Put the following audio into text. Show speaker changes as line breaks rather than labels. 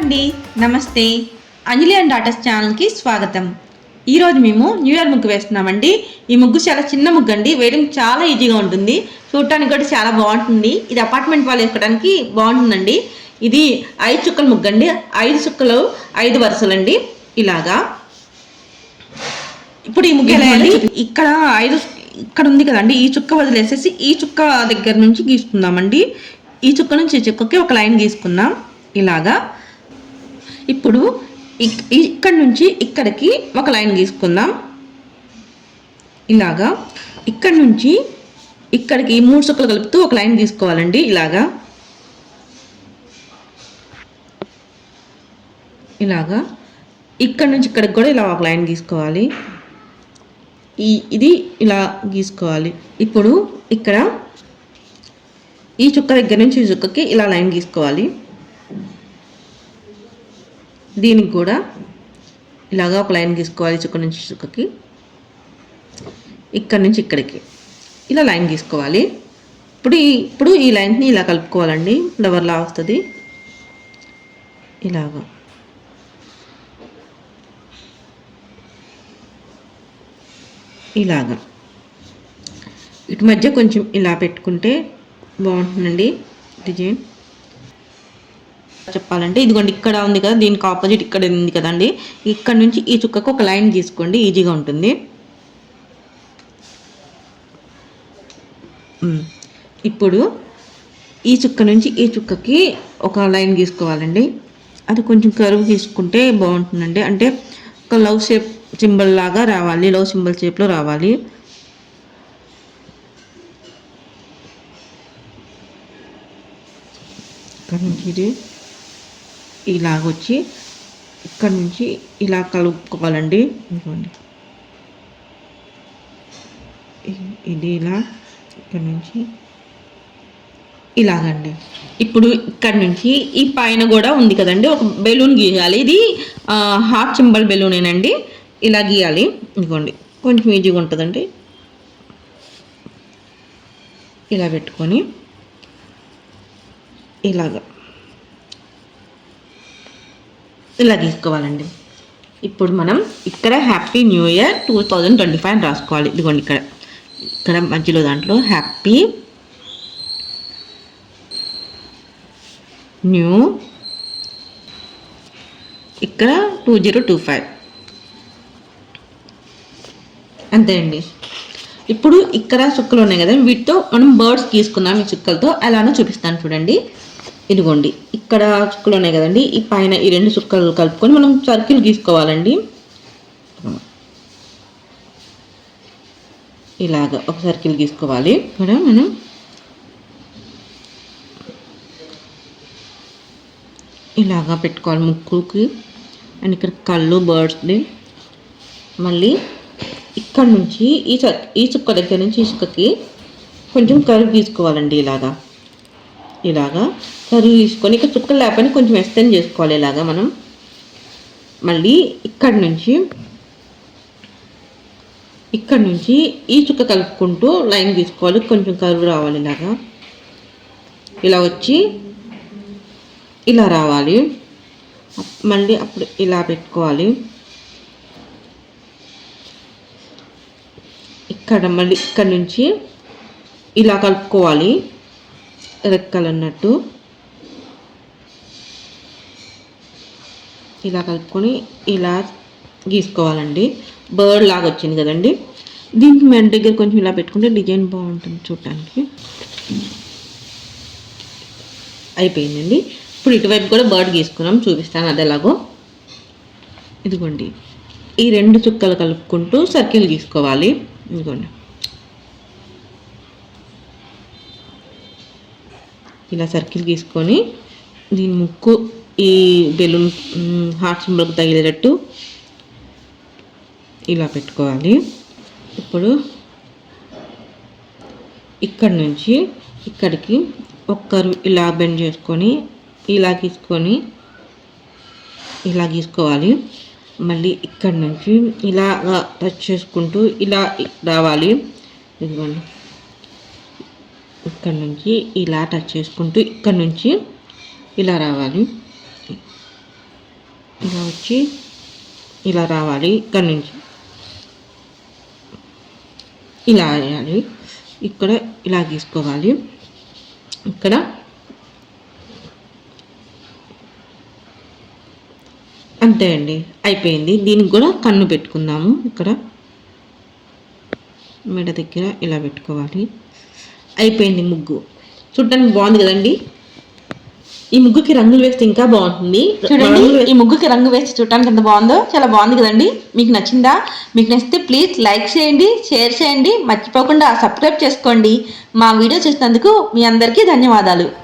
అండి. నమస్తే. అంజలి and daughters ఛానల్కి స్వాగతం. ఈరోజు మేము న్యూ ఇయర్ ముగ్గు వేస్తున్నామండి. ఈ ముగ్గు చాలా చిన్న ముగ్గు అండి వేయడం చాలా ఈజీగా ఉంటుంది. చూడటానికి కూడా చాలా బాగుంటుంది. ఇది అపార్ట్మెంట్ వాళ్ళు వేసుకోవడానికి బాగుంటుందండి. ఇది ఐదు చుక్కల ముగ్గు అండి ఐదు చుక్కలు ఐదు వరుసలండి. ఇలాగా. ఇప్పుడు ఈ ముగ్గు ఎలా? ఇక్కడ ఐదు ఇక్కడ ఉంది కదండి. ఈ చుక్క వదిలేసేసి ఈ చుక్క దగ్గర నుంచి గీసుకుందామండి. ఈ చుక్క నుంచి ఈ చుక్కకి ఒక లైన్ గీసుకుందాం. ఇలాగా. ఇప్పుడు ఇక్- ఇక్కడ నుంచి ఇక్కడికి ఒక లైన్ గీసుకుందాం ఇలాగా. ఇక్కడ నుంచి ఇక్కడికి మూడు చుక్కలు కలుపుతూ ఒక లైన్ తీసుకోవాలండి ఇలాగా. ఇలాగా. ఇక్కడ నుంచి ఇక్కడికి కూడా ఇలా ఒక లైన్ గీసుకోవాలి ఈ ఇది ఇలా గీసుకోవాలి. ఇప్పుడు ఇక్కడ ఈ చుక్క దగ్గర నుంచి ఈ చుక్కకి ఇలా లైన్ గీసుకోవాలి. దీనికి కూడా ఇలాగా ఒక లైన్ గీసుకోవాలి చుక్క నుంచి చుక్కకి. ఇక్కడ నుంచి ఇక్కడికి. ఇలా లైన్ గీసుకోవాలి. ఇప్పుడు ఈ ఇప్పుడు ఈ లైన్ని ఇలా కలుపుకోవాలండి. ఫ్లవర్లా వస్తుంది. ఇలాగా. ఇలాగా. ఇటు మధ్య కొంచెం ఇలా పెట్టుకుంటే బాగుంటుందండి డిజైన్. చెప్పాలంటే ఇదిగోండి ఇక్కడ ఉంది కదా దీనికి ఆపోజిట్ ఇక్కడ ఉంది కదండి. ఇక్కడ నుంచి ఈ చుక్కకు ఒక లైన్ తీసుకోండి ఈజీగా ఉంటుంది. ఇప్పుడు ఈ చుక్క నుంచి ఈ చుక్కకి ఒక లైన్ గీసుకోవాలండి అది కొంచెం కరువు గీసుకుంటే బాగుంటుందండి. అంటే ఒక లవ్ షేప్ సింబల్ లాగా రావాలి లవ్ సింబల్ షేప్లో రావాలి. ఇక్కడ నుంచి ఇది ఇలాగొచ్చి ఇక్కడ నుంచి ఇలా కలుపుకోవాలండి. ఇదిగోండి. ఇది ఇలా ఇక్కడ నుంచి ఇలాగండి. ఇప్పుడు ఇక్కడ నుంచి ఈ పైన కూడా ఉంది కదండి ఒక బెలూన్ గీయాలి. ఇది హార్ట్ సింబల్ బెలూనేనండి. ఇలా గీయాలి. ఇదిగోండి. కొంచెం ఈజీగా ఉంటుందండి. ఇలా పెట్టుకొని ఇలాగా ఇలా గీసుకోవాలండి ఇప్పుడు మనం ఇక్కడ happy new year two thousand twenty five రాసుకోవాలి. ఇదిగోండి ఇక్కడ. ఇక్కడ మధ్యలో దాంట్లో హ్యాపీ న్యూ ఇక్కడ టూ జీరో టూ ఫైవ్ అంతే అండి. ఇప్పుడు ఇక్కడ చుక్కలు ఉన్నాయి కదా వీటితో మనం బర్డ్స్ తీసుకుందాం ఈ చుక్కలతో. అలానే చూపిస్తాను చూడండి. ఇదిగోండి ఇక్కడ చుక్కలు ఉన్నాయి కదండి ఈ పైన ఈ రెండు చుక్కలు కలుపుకొని మనం సర్కిల్ గీసుకోవాలండి. ఇలాగ ఒక సర్కిల్ గీసుకోవాలి. ఇక్కడ మనం ఇలాగా పెట్టుకోవాలి ముక్కుకి. అండ్ ఇక్కడ కళ్ళు బర్డ్స్ది మళ్ళీ ఇక్కడ నుంచి ఈ ఈ చుక్క దగ్గర నుంచి ఈ చుక్కకి కొంచెం కరువు తీసుకోవాలండి ఇలాగా. ఇలాగా కరువు తీసుకొని ఇక చుక్కలు లేకపోయినా కొంచెం ఎక్స్టెండ్ చేసుకోవాలి ఇలాగా మనం. మళ్ళీ ఇక్కడ నుంచి ఇక్కడ నుంచి ఈ చుక్క కలుపుకుంటూ లైన్ తీసుకోవాలి. కొంచెం కరువు రావాలి ఇలాగా. ఇలా వచ్చి ఇలా రావాలి. అప్- మళ్ళీ అప్పుడు ఇలా పెట్టుకోవాలి. ఇక్కడ మళ్ళీ ఇక్కడ నుంచి ఇలా కలుపుకోవాలి. రెక్కలు అన్నట్టు ఇలా కలుపుకొని ఇలా గీసుకోవాలండి. బర్డ్ లాగా వచ్చింది కదండి. దీనికి మెడ దగ్గర కొంచెం ఇలా పెట్టుకుంటే డిజైన్ బాగుంటుంది చూడటానికి. అయిపోయిందండి. ఇప్పుడు ఇటువైపు కూడా బర్డ్ గీసుకున్నాం చూపిస్తాను అది ఎలాగో. ఇదిగోండి. ఈ రెండు చుక్కలు కలుపుకుంటూ సర్కిల్ గీసుకోవాలి. ఇదిగోండి. ఇలా సర్కిల్ గీసుకొని దీని ముక్కు ఈ బెలూన్ హార్ట్ సింబల్కి తగిలేటట్టు ఇలా పెట్టుకోవాలి. ఇప్పుడు ఇక్కడ నుంచి ఇక్కడికి ఒక్కరు ఇలా బెండ్ చేసుకొని ఇలా గీసుకొని ఇలా గీసుకోవాలి. మళ్ళీ ఇక్కడ నుంచి ఇలా టచ్ చేసుకుంటూ ఇలా రావాలి. ఇదిగోండి. ఇక్కడ నుంచి ఇలా టచ్ చేసుకుంటూ ఇక్కడ నుంచి ఇలా రావాలి. ఇలా వచ్చి ఇలా రావాలి ఇక్కడ నుంచి. ఇలా వేయాలి. ఇక్కడ ఇలా గీసుకోవాలి. ఇక్కడ అంతే అండి అయిపోయింది. దీనికి కూడా కన్ను పెట్టుకుందాము. ఇక్కడ మెడ దగ్గర ఇలా పెట్టుకోవాలి. అయిపోయింది ముగ్గు. చూడటానికి బాగుంది కదండి. ఈ ముగ్గుకి రంగులు వేస్తే ఇంకా బాగుంటుంది.
చూడండి ఈ ముగ్గుకి రంగు వేసి చూడటానికి ఎంత బాగుందో చాలా బాగుంది కదండి. మీకు నచ్చిందా? మీకు నచ్చితే ప్లీజ్ లైక్ చేయండి షేర్ చేయండి. మర్చిపోకుండా సబ్స్క్రైబ్ చేసుకోండి. మా వీడియో చూసినందుకు మీ అందరికీ ధన్యవాదాలు.